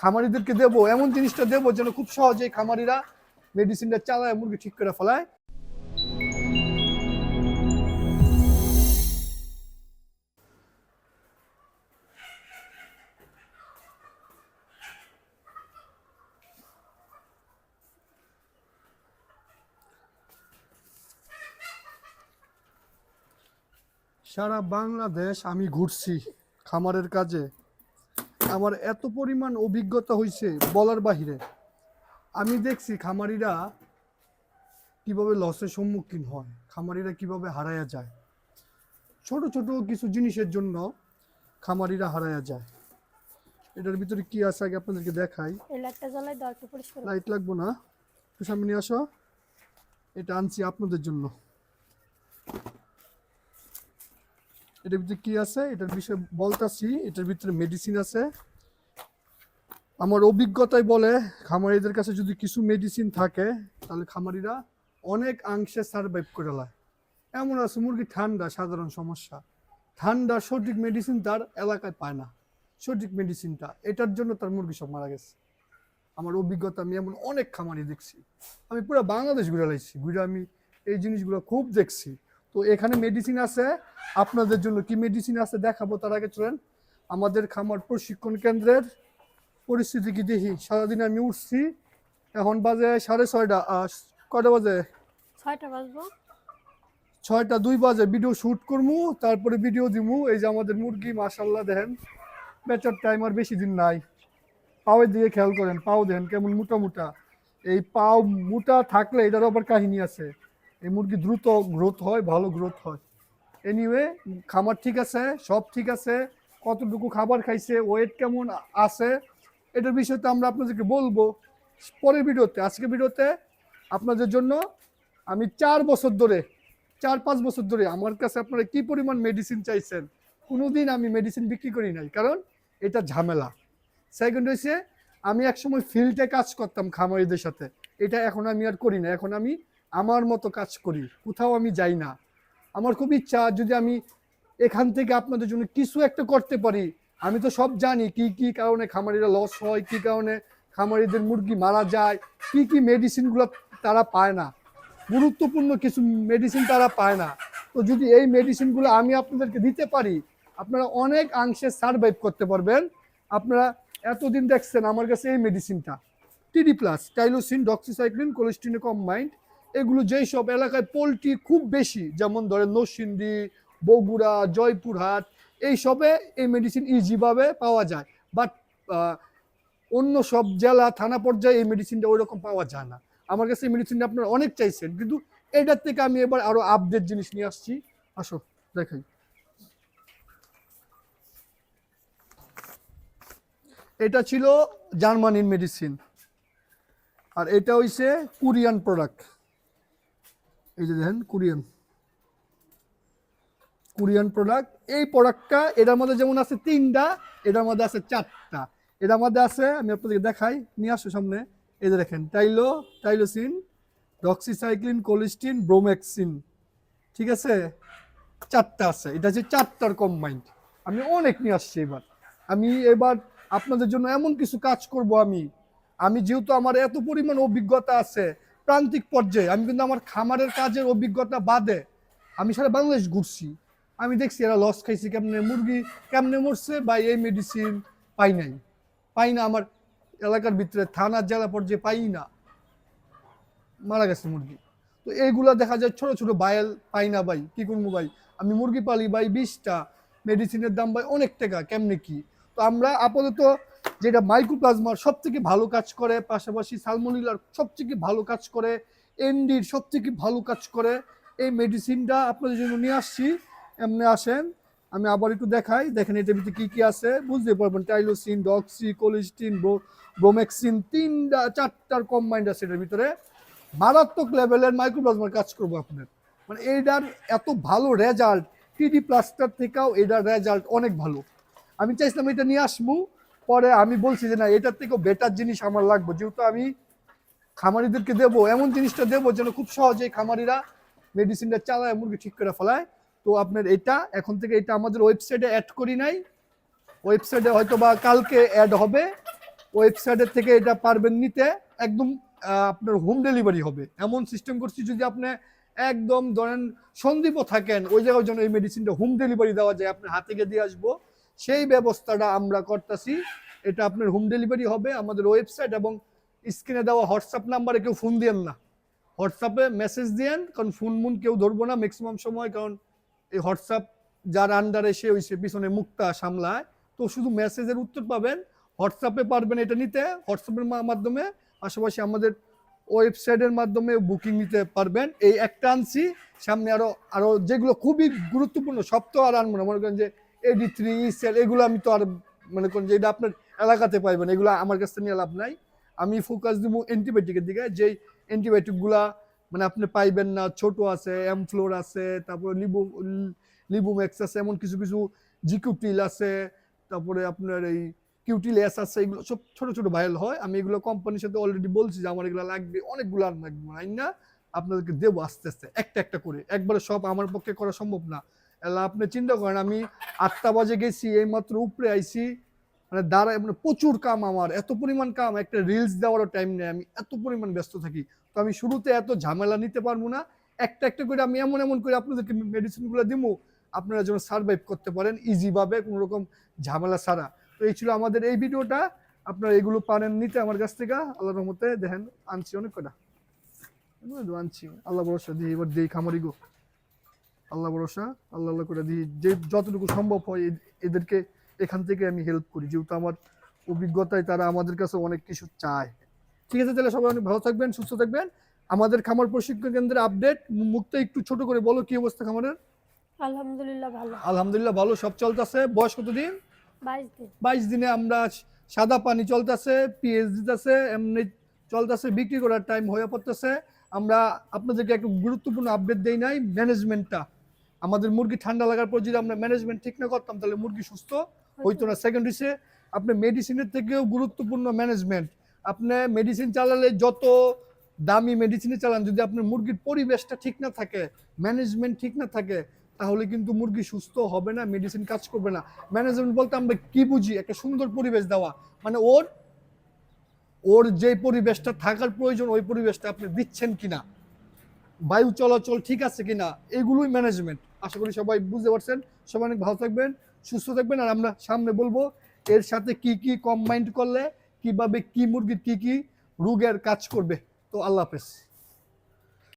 খামারিদেরকে দেবো, এমন জিনিসটা দেবো যেন খুব সহজেই খামারিরা মেডিসিনটা চালায়, মুরগি ঠিক করে ফেলায়। সারা বাংলাদেশ আমি ঘুরছি খামারের কাজে। আমার এত পরিমাণ অভিজ্ঞতা হয়েছে বলার বাহিরে। আমি দেখছি খামারিরা কীভাবে লসের সম্মুখীন হয় খামারিরা কীভাবে হারায়া যায়। ছোট ছোট কিছু জিনিসের জন্য খামারিরা হারায়া যায়। এটার ভিতরে কি আছে আগে আপনাদেরকে দেখাই। লাইট লাগবো না। সামনে আসো। এটা আনছি আপনাদের জন্য। এটার ভিতরে কি আছে? এটার বিষয়ে বলতাছি, এটার ভিতরে মেডিসিন আছে। আমার অভিজ্ঞতায় বলে, খামারিদের কাছে যদি কিছু মেডিসিন থাকে, তাহলে খামারিরা অনেক অংশে সার্ভাইভ করে লায়। এমন আছে, মুরগি ঠান্ডা, সাধারণ সমস্যা। ঠান্ডা, সঠিক মেডিসিন তার এলাকায় পায় না। সঠিক মেডিসিনটা এটার জন্য তার মুরগি সব মারা গেছে। আমার অভিজ্ঞতা, আমি এমন অনেক খামারি দেখছি। আমি পুরো বাংলাদেশ ঘুরে লাইছি, ঘুরে আমি এই জিনিসগুলো খুব দেখছি। তো এখানে মেডিসিন আছে। আপনাদের জন্য কি মেডিসিন আছে দেখাবো তার আগে চলেন। আমাদের খামার প্রশিক্ষণ কেন্দ্রের পরিস্থিতি কি দেখি? সারাদিন আমি উঠছি এখন বাজে সাড়ে ছয়টা কয়টা বাজে? ছয়টা বাজবো। ছয়টা দুই বাজে ভিডিও শ্যুট করব তারপরে ভিডিও দিমু। এই যে আমাদের মুরগি মাশাল্লাহ দেখেন বেচার টাইম আর বেশি দিন নাই। পাওয়ের দিকে খেয়াল করেন পাও দেখেন কেমন মোটা মোটা। এই পাও মোটা থাকলে এটার আবার কাহিনী আছে। এই মুরগি দ্রুত গ্রোথ হয়, ভালো গ্রোথ হয়। এনিওয়ে খামার ঠিক আছে, সব ঠিক আছে। কতটুকু খাবার খাইছে ওয়েট কেমন আছে, এটার বিষয়ে তো আমরা আপনাদেরকে বলব। পরের ভিডিওতে, আজকে ভিডিওতে আপনাদের জন্য আমি চার বছর ধরে, চার, পাঁচ বছর ধরে আমার কাছে আপনারা কি পরিমাণ মেডিসিন চাইছেন, কোনোদিন আমি মেডিসিন বিক্রি করি নাই। কারণ এটা ঝামেলা। সেকেন্ড হয়েছে আমি একসময় ফিল্ডে কাজ করতাম খামারিদের সাথে। এটা এখন আমি আর করি না। এখন আমি আমার মতো কাজ করি, কোথাও আমি যাই না। আমার খুব ইচ্ছা যদি আমি এখান থেকে আপনাদের জন্য কিছু একটা করতে পারি। আমি তো সব জানি কি কি কারণে খামারিরা লস হয়, কি কারণে খামারিদের মুরগি মারা যায়, কি কি মেডিসিনগুলো তারা পায় না। গুরুত্বপূর্ণ কিছু মেডিসিন তারা পায় না। তো যদি এই মেডিসিনগুলো আমি আপনাদেরকে দিতে পারি, আপনারা অনেক অংশে সার্ভাইভ করতে পারবেন। আপনারা এতদিন দেখছেন আমার কাছে এই মেডিসিনটা টিডি প্লাস টাইলোসিন ডক্সিসাইক্লিন কোলেস্টিনে কম্বাইন্ড এগুলো যেই সব এলাকায় পোলট্রি খুব বেশি, যেমন ধরেন নরসিংদী, বগুড়া, জয়পুরহাট, এই সবে এই মেডিসিন ইজিভাবে পাওয়া যায়। বাট অন্য সব জেলা, থানা পর্যায়ে এই মেডিসিনটা ওই রকম পাওয়া যায় না। আমার কাছে এই মেডিসিনটা আপনারা অনেক চাইছেন, কিন্তু এটার থেকে আমি এবার আরও আপডেট জিনিস নিয়ে আসছি। আসো, দেখাই। এটা ছিল জার্মানির মেডিসিন আর এটা হইছে কোরিয়ান প্রোডাক্ট এই যে দেখেন কোরিয়ান কোরিয়ান প্রোডাক্ট এই প্রোডাক্টটা এটার মধ্যে যেমন আছে তিনটা, এটার মধ্যে আছে চারটা। এটার মধ্যে আছে, আমি আপনাদেরকে দেখাই, নিয়ে আসো সামনে। এই যে দেখেন tylo tylosin doxycycline colistin bromhexine ঠিক আছে? চারটা আছে। এটা হচ্ছে চারটার কম্বাইন্ড আমি অনেক নিয়ে আসছি এবার। আমি এবার আপনাদের জন্য এমন কিছু কাজ করব আমি। আমি যেহেতু আমার এত পরিমাণ অভিজ্ঞতা আছে প্রান্তিক পর্যায়ে আমি কিন্তু আমার খামারের কাজের অভিজ্ঞতা বাদে আমি সারা বাংলাদেশ ঘুরছি। আমি দেখছি এরা লস খাইছে, কেমনে মুরগি কেমনে মরছে বা এই মেডিসিন পাই নাই। পাই না, আমার এলাকার ভিতরে থানার জেলা পর্যায়ে পাই না। মারা গেছে মুরগি। তো এইগুলা দেখা যায় ছোট ছোট বায়াল পাই না ভাই, কি করব ভাই? আমি মুরগি পালি ভাই বিশটা মেডিসিনের দাম ভাই অনেক টাকা, কেমনে কি? তো আমরা আপাতত যেটা মাইক্রোপ্লাজমার সব থেকে ভালো কাজ করে, পাশাপাশি সালমোনিলার সব থেকে ভালো কাজ করে এনডির সব থেকে ভালো কাজ করে। এই মেডিসিনটা আপনাদের জন্য নিয়ে আসছি। এমনি আসেন, আমি আবার একটু দেখাই। দেখেন, এটার ভিতরে কী কী আছে? বুঝতে পারবেন টাইলোসিন ডক্সি কোলিস্টিন ব্রোমেক্সিন তিনটা, চারটার কম্বাইন্ড আছে এটার ভিতরে। মারাত্মক লেভেলের মাইক্রোপ্লাজমার কাজ করব আপনার মানে এইটার এত ভালো রেজাল্ট টিডি প্লাস্টার থেকেও এটার রেজাল্ট অনেক ভালো। আমি চাইছিলাম এটা নিয়ে আসব পরে আমি বলছি যে না, এটার থেকেও বেটার জিনিস আমার লাগবে। যেহেতু আমি খামারিদেরকে দেবো, এমন জিনিসটা দেবো যেন খুব সহজেই খামারিরা মেডিসিনটা চালায়, মুরগি ঠিক করে ফেলায়। তো আপনার এটা, এখন থেকে এটা আমাদের ওয়েবসাইটে অ্যাড করি নাই। ওয়েবসাইটে হয়তো বা কালকে অ্যাড হবে। ওয়েবসাইটের থেকে এটা পারবেন নিতে। একদম আপনার হোম ডেলিভারি হবে। এমন সিস্টেম করছি যদি আপনি একদম ধরেন সন্দীপও থাকেন, ওই জায়গায় যেন এই মেডিসিনটা হোম ডেলিভারি দেওয়া যায়, আপনার হাতে গিয়ে দিয়ে আসব। সেই ব্যবস্থাটা আমরা করতেছি। এটা আপনার হোম ডেলিভারি হবে, আমাদের ওয়েবসাইট এবং স্ক্রিনে দেওয়া হোয়াটসঅ্যাপ নাম্বারে কেউ ফোন দিয়েন না। হোয়াটসঅ্যাপে মেসেজ দিয়েন, কারণ ফোন মুন কেউ ধরবো না ম্যাক্সিমাম সময়, কারণ এই হোয়াটসঅ্যাপ যার আন্ডারে সে ওই সে পিছনে মুক্তা সামলায়। তো শুধু মেসেজের উত্তর পাবেন হোয়াটসঅ্যাপে পারবেন এটা নিতে হোয়াটসঅ্যাপের মাধ্যমে, পাশাপাশি আমাদের ওয়েবসাইটের মাধ্যমে বুকিং নিতে পারবেন। এই একটা আনছি, সামনে আরও আরও যেগুলো খুবই গুরুত্বপূর্ণ, সব তো আর আনব না। মনে করেন যে এডি থ্রি সেল এগুলো আমি তো আর মনে করেন যে এটা আপনার এলাকাতে পাইবেন, এগুলো আমার কাছে নিয়ে লাভ নাই। আমি ফোকাস দিব অ্যান্টিবায়োটিকের দিকে, যেই অ্যান্টিবায়োটিকগুলা মানে আপনি পাইবেন না, ছোট আছে এমফ্লোর আছে, তারপরে লিবু লিবুমেক্স আছে, এমন কিছু কিছু জিকিউটিল আছে, তারপরে আপনার এই কিউটিল এস আছে, এগুলো সব ছোট ছোট ভাইরাল হয়। আমি এগুলো কোম্পানির সাথে অলরেডি বলছি যে আমার এগুলো লাগবে, অনেকগুলো লাগবে না আপনাদেরকে দেবো আস্তে আস্তে, একটা একটা করে। একবারে সব আমার পক্ষে করা সম্ভব না। আপনি চিন্তা করেন, আমি আটটা বাজে গেছি, এইমাত্র উপরে আইছি। মানে দাঁড়ায় মানে প্রচুর কাম আমার, এত পরিমাণ কাম, একটা রিলস দেওয়ারও টাইম নেই, আমি এত পরিমাণ ব্যস্ত থাকি। তো আমি শুরুতে এত ঝামেলা নিতে পারব না, একটা একটা করে আমি এমন এমন করে আপনাদেরকে মেডিসিনগুলো দিব আপনারা যেন সার্ভাইভ করতে পারেন ইজিভাবে কোনো রকম ঝামেলা ছাড়া। তো এই ছিল আমাদের এই ভিডিওটা, আপনারা এগুলো পারেন নিতে আমার কাছ থেকে আল্লাহ রহমতে দেখেন, আনছি অনেক কটা আনছি, আল্লাহ ভরসা দিই এবার দিই খামারি গো। আল্লাহ ভরসা আল্লাহ আল্লাহ করে দিই যে যতটুকু সম্ভব হয় এদেরকে এখান থেকে আমি হেল্প করি। যেহেতু আমার অভিজ্ঞতায় তারা আমাদের কাছে অনেক কিছু চায়। ঠিক আছে তাহলে সবাই অনেক ভালো থাকবেন সুস্থ থাকবেন। আমাদের খামার প্রশিক্ষণ কেন্দ্রের আপডেট মুক্ত একটু ছোট করে বলো কি অবস্থা খামারের? আলহামদুলিল্লাহ ভালো। আলহামদুলিল্লাহ ভালো সব চলতেছে। বয়স কতদিন? বাইশ দিন। বাইশ দিনে আমরা সাদা পানি চলতেছে পিএইচ দিতেছে এমনি চলতেছে বিক্রি করার টাইম হয়ে পড়তেছে। আমরা আপনাদেরকে একটু গুরুত্বপূর্ণ আপডেট দেই নাই ম্যানেজমেন্টটা আমাদের মুরগি ঠান্ডা লাগার পর যদি আমরা ম্যানেজমেন্ট ঠিক না করতাম তাহলে মুরগি সুস্থ হইতো। না। সেকেন্ড হচ্ছে আপনি মেডিসিনের থেকেও গুরুত্বপূর্ণ ম্যানেজমেন্ট আপনি মেডিসিন চালালে যত দামি মেডিসিনে চালান যদি আপনার মুরগির পরিবেশটা ঠিক না থাকে ম্যানেজমেন্ট ঠিক না থাকে তাহলে কিন্তু মুরগি সুস্থ হবে না মেডিসিন কাজ করবে না। ম্যানেজমেন্ট বলতে আমরা কি বুঝি? একটা সুন্দর পরিবেশ দেওয়া। মানে ওর ওর যে পরিবেশটা থাকার প্রয়োজন ওই পরিবেশটা আপনি দিচ্ছেন কিনা? বায়ু চলাচল ঠিক আছে কিনা? এগুলোই ম্যানেজমেন্ট আশা করি সবাই বুঝতে পারছেন। সবাই অনেক ভালো থাকবেন, সুস্থ থাকবেন। আর আমরা সামনে বলব, এর সাথে কি কি কম্বাইন্ড করলে, কীভাবে কি মুরগির কি কি রোগের কাজ করবে। তো আল্লাহ হাফেজ।